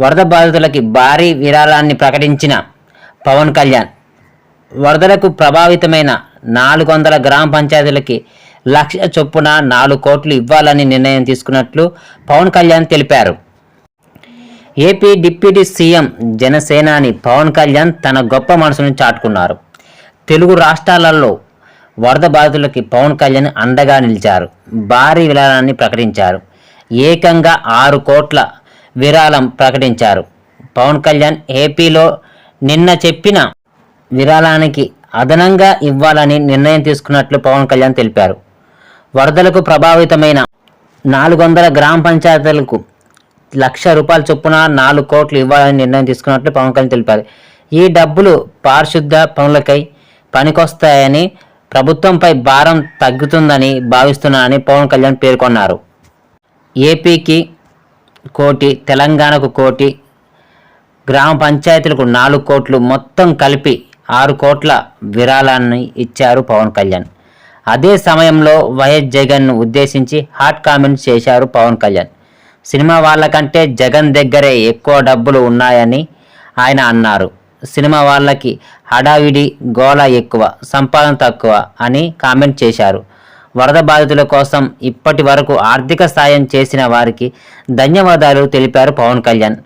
వరద బాధితులకి భారీ విరాళాన్ని ప్రకటించిన పవన్ కళ్యాణ్. వరదలకు ప్రభావితమైన నాలుగు వందల గ్రామ పంచాయతీలకి లక్ష చొప్పున నాలుగు కోట్లు ఇవ్వాలని నిర్ణయం తీసుకున్నట్లు పవన్ కళ్యాణ్ తెలిపారు. ఏపీ డిప్యూటీ సీఎం జనసేనాని పవన్ కళ్యాణ్ తన గొప్ప మనసును చాటుకున్నారు. తెలుగు రాష్ట్రాలలో వరద బాధితులకి పవన్ కళ్యాణ్ అండగా నిలిచారు. భారీ విరాళాన్ని ప్రకటించారు. ఏకంగా ఆరు కోట్ల విరాళం ప్రకటించారు. పవన్ కళ్యాణ్ ఏపీలో నిన్న చెప్పిన విరాళానికి అదనంగా ఇవ్వాలని నిర్ణయం తీసుకున్నట్లు పవన్ కళ్యాణ్ తెలిపారు. వరదలకు ప్రభావితమైన నాలుగు వందల గ్రామ పంచాయతీలకు లక్ష రూపాయల చొప్పున నాలుగు కోట్లు ఇవ్వాలని నిర్ణయం తీసుకున్నట్లు పవన్ కళ్యాణ్ తెలిపారు. ఈ డబ్బులు పారిశుద్ధ పనులకై పనికొస్తాయని ప్రభుత్వంపై భారం తగ్గుతుందని భావిస్తున్నానని పవన్ కళ్యాణ్ పేర్కొన్నారు. ఏపీకి కోటి తెలంగాణకు కోటి గ్రామ పంచాయతీలకు నాలుగు కోట్లు మొత్తం కలిపి ఆరు కోట్ల విరాళాన్ని ఇచ్చారు పవన్ కళ్యాణ్. అదే సమయంలో వైఎస్ జగన్ను ఉద్దేశించి హాట్ కామెంట్స్ చేశారు పవన్ కళ్యాణ్. సినిమా వాళ్ళకంటే జగన్ దగ్గరే ఎక్కువ డబ్బులు ఉన్నాయని ఆయన అన్నారు. సినిమా వాళ్ళకి హడావిడి గోళ ఎక్కువ సంపాదన తక్కువ అని కామెంట్ చేశారు. వరద బాధితుల కోసం ఇప్పటి వరకు ఆర్థిక సాయం చేసిన వారికి ధన్యవాదాలు తెలిపారు పవన్ కళ్యాణ్.